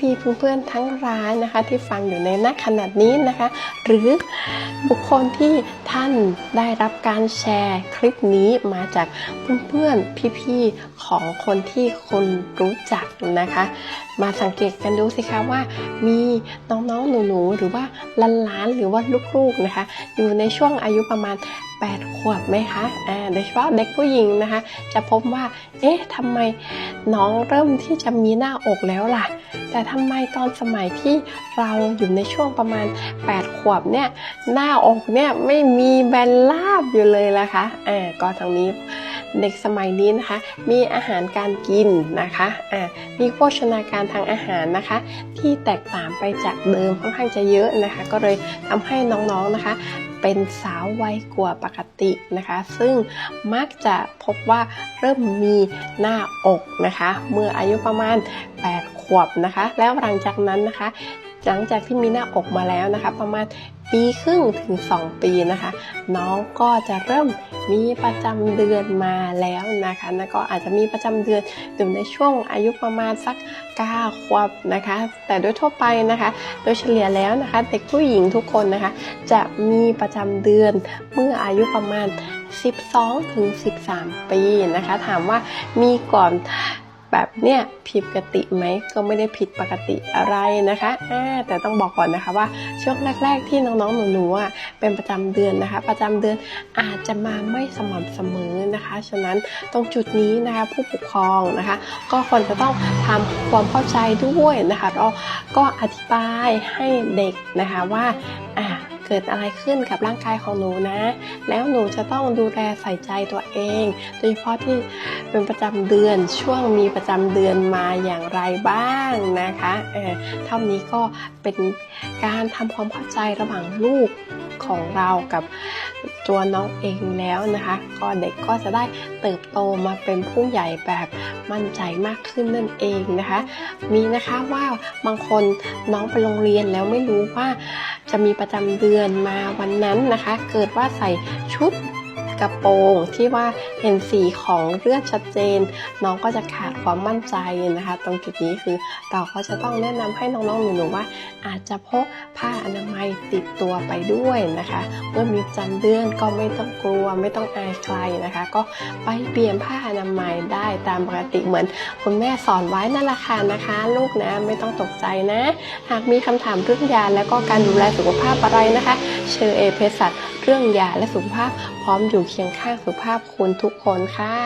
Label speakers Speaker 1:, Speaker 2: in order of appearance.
Speaker 1: พี่ๆเพื่อนๆทั้งร้านนะคะ ที่ฟังอยู่ในนักขนาดนี้นะคะ หรือบุคคลที่ท่านได้รับการแชร์คลิปนี้มาจากเพื่อนๆพี่ๆของคนที่คุณรู้จักนะคะ มาสังเกตกันดูสิคะว่า มีน้องๆหนูๆหรือว่าหลานๆหรือว่าลูกๆนะคะ อยู่ในช่วงอายุประมาณ8ขวบไหมคะอ่าโดยเฉพาะเด็กผู้หญิงนะคะ จะพบว่า เอ๊ะทำไมน้องเริ่มที่จะมีหน้าอกแล้วล่ะ แต่ทำไมตอนสมัยที่เราอยู่ในช่วงประมาณ 8 ขวบเนี่ยหน้าอกเนี่ยไม่มีแบนราบอยู่เลยล่ะคะอ่าก็ทางนี้เด็กสมัยนี้นะคะ มีอาหารการกินนะคะอ่ามีโภชนาการทางอาหารนะคะ ที่แตกต่างไปจากเดิมค่อนข้างจะเยอะนะคะ ก็เลยทำให้น้องๆนะคะเป็นสาววัยกว่าปกตินะคะ ซึ่งมักจะพบว่าเริ่มมีหน้าอกนะคะ เมื่ออายุประมาณ 8 ขวบนะคะ แล้วหลังจากนั้นนะคะ หลังจากที่มีหน้าอกมาแล้วนะคะ ประมาณปีครึ่งถึง 2 ปีนะคะ น้องก็จะเริ่มมีประจำเดือนมาแล้วนะคะแล้วก็อาจจะมีประจำเดือนอยู่ในช่วงอายุประมาณสัก9ขวบนะคะ แต่โดยทั่วไปนะคะ โดยเฉลี่ยแล้วนะคะ เด็กผู้หญิงทุกคนนะคะ จะมีประจำเดือนเมื่ออายุประมาณ 12ถึง13 ปีนะคะ ถามว่ามีก่อน แบบเนี้ยผิดปกติไหมก็ไม่ได้ผิดปกติอะไรนะคะแต่ต้องบอกก่อนนะคะว่าช่วงแรก ๆ ที่น้องๆหนูๆเป็นประจำเดือนนะคะ ประจำเดือนอาจจะมาไม่สม่ำเสมอนะคะ ฉะนั้นตรงจุดนี้นะคะผู้ปกครองนะคะ ก็ควรจะต้องทำความเข้าใจด้วยนะคะแล้วก็อธิบายให้เด็กนะคะว่าอ่า เกิดอะไรขึ้นกับร่างกายของหนูนะ แล้วหนูจะต้องดูแลใส่ใจตัวเอง โดยเฉพาะที่เป็นประจำเดือนช่วงมีประจำเดือนมาอย่างไรบ้างนะคะเออเท่านี้ก็เป็นการทำความเข้าใจระหว่างลูก ของเรากับตัวน้องเองแล้วนะคะ ก็เด็กก็จะได้เติบโตมาเป็นผู้ใหญ่แบบมั่นใจมากขึ้นนั่นเองนะคะ มีนะคะว่าบางคนน้องไปโรงเรียนแล้วไม่รู้ว่าจะมีประจำเดือนมาวันนั้นนะคะ เกิดว่าใส่ชุด กระโปรงที่ว่าเห็นสีของเลือดชัดเจน น้องก็จะขาดความมั่นใจนะคะ ตรงจุดนี้คือเราก็จะต้องแนะนำให้น้องๆหนูๆว่า อาจจะพกผ้าอนามัยติดตัวไปด้วยนะคะ เมื่อมีประจำเดือนก็ไม่ต้องกลัวไม่ต้องอายใครนะคะ ก็ไปเปลี่ยนผ้าอนามัยได้ตามปกติเหมือนคุณแม่สอนไว้นั่นแหละค่ะนะคะ ลูกนะไม่ต้องตกใจนะ หากมีคำถามเรื่องยาและก็การดูแลสุขภาพอะไรนะคะ เชอเอเพสัต รื่องยาและสุขภาพพร้อมอยู่เคียงข้างสุขภาพคุณทุกคนค่ะ